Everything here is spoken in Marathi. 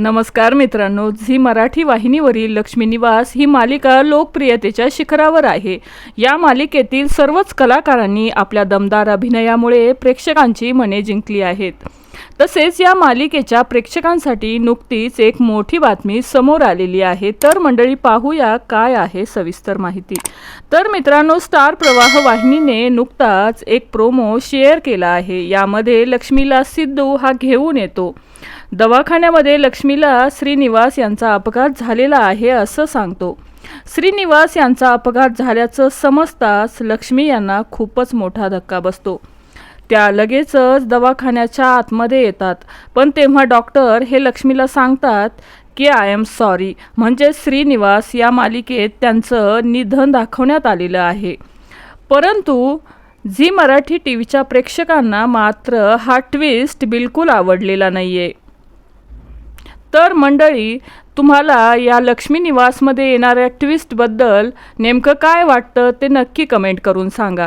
नमस्कार मित्रांनो झी मराठी वाहिनीवरील लक्ष्मी निवास ही मालिका लोकप्रियतेच्या शिखरावर आहे. या मालिकेतील सर्वच कलाकारांनी आपल्या दमदार अभिनयामुळे प्रेक्षकांची मने जिंकली आहेत. तसेच या मालिकेच्या प्रेक्षकांसाठी नुकतीच एक मोठी बातमी समोर आलेली आहे. तर मंडळी पाहूया काय आहे सविस्तर माहिती. तर मित्रांनो स्टार प्रवाह वाहिनीने नुकताच एक प्रोमो शेअर केला आहे. यामध्ये लक्ष्मीला सिद्धू हा घेऊन येतो. दवाखान्यामध्ये लक्ष्मीला श्रीनिवास यांचा अपघात झालेला आहे असं सांगतो. श्रीनिवास यांचा अपघात झाल्याचं समजताच लक्ष्मी यांना खूपच मोठा धक्का बसतो. त्या लगेचच दवाखान्याच्या आतमध्ये येतात. पण तेव्हा डॉक्टर हे लक्ष्मीला सांगतात की आय एम सॉरी म्हणजे श्रीनिवास या मालिकेत त्यांचं निधन दाखवण्यात आलेलं आहे. परंतु झी मराठी टी व्हीच्या प्रेक्षकांना मात्र हा ट्विस्ट बिलकुल आवडलेला नाही आहे तर मंडळी तुम्हाला या लक्ष्मी निवासमध्ये येणाऱ्या ट्विस्टबद्दल नेमकं काय वाटतं ते नक्की कमेंट करून सांगा.